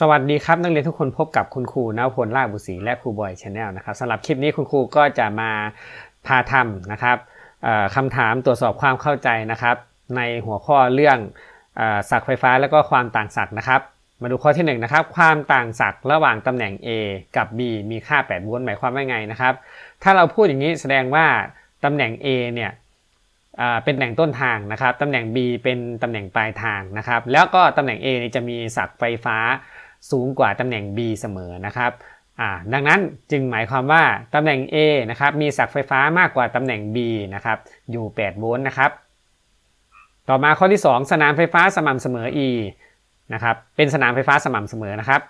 สวัสดีครับ นักเรียนทุกคนพบกับคุณครูนวพลลาบบุษีและครูบอยชาแนลนะครับสำหรับคลิปนี้คุณครูก็จะมาพาทำนะครับคำถามตรวจสอบความเข้าใจนะครับ ในหัวข้อเรื่องศักไฟฟ้าและก็ความต่างศักนะครับ มาดูข้อที่1นงนะครับ ความต่างศักย์ระหว่างตำแหน่ง A กับ B มีค่า8โวลต์หมายความว่าไงนะครับ ถ้าเราพูดอย่างนี้แสดงว่าตำแหน่ง A เนี่ยเป็นตำแหน่งต้นทางนะครับตำแหน่ง B เป็นตำแหน่งปลายทางนะครับ แล้วก็ตำแหน่ง A นี่จะมีศักไฟฟ้า สูงกว่าตำแหน่ง B เสมอนะครับดังนั้นจึงหมายความว่าตำแหน่ง A นะครับมีศักไฟฟ้ามากกว่าตำแหน่ง B นะครับอยู่ 8 โวลต์นะครับ ต่อมาข้อที่ 2 สนามไฟฟ้าสม่ำเสมอ E นะครับเป็นสนามไฟฟ้าสม่ำเสมอนะครับ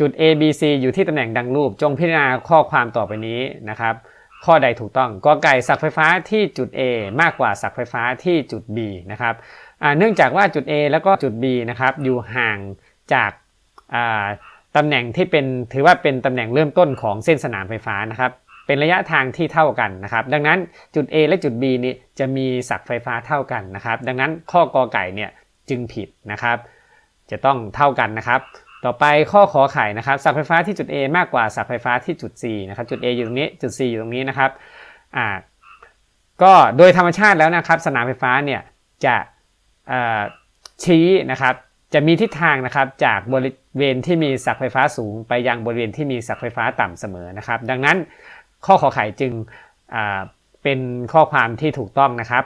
จุด A B C อยู่ที่ตำแหน่งดังรูป จงพิจารณาข้อความต่อไปนี้นะครับ ข้อใดถูกต้องกอไก่ศักไฟฟ้าที่จุด A มากกว่าศักไฟฟ้าที่จุด B นะครับเนื่องจากว่าจุด A แล้วก็จุด B นะครับอยู่ห่างจาก ตำแหน่งที่เป็นถือว่าเป็นตำแหน่งเริ่มต้นของเส้นสนามไฟฟ้านะครับ เป็นระยะทางที่เท่ากันนะครับ ดังนั้นจุด A และจุด B นี้จะมีศักย์ไฟฟ้าเท่ากันนะครับ ดังนั้นข้อกอไก่เนี่ยจึงผิดนะครับ จะต้องเท่ากันนะครับ ต่อไปข้อขอไข่นะครับศักย์ไฟฟ้าที่จุด A มากกว่าศักย์ไฟฟ้าที่จุด C นะครับ จุด A อยู่ตรงนี้จุด C อยู่ตรงนี้นะครับอ่าก็โดยธรรมชาติแล้วนะครับ สนามไฟฟ้าเนี่ยจะชี้นะครับ จะมีทิศทางนะครับจากบริเวณที่มีศักย์ไฟฟ้าสูง ไปยังบริเวณที่มีศักย์ไฟฟ้าต่ำเสมอนะครับ ดังนั้นข้อขอไข่จึงเป็นข้อความที่ถูกต้องนะครับ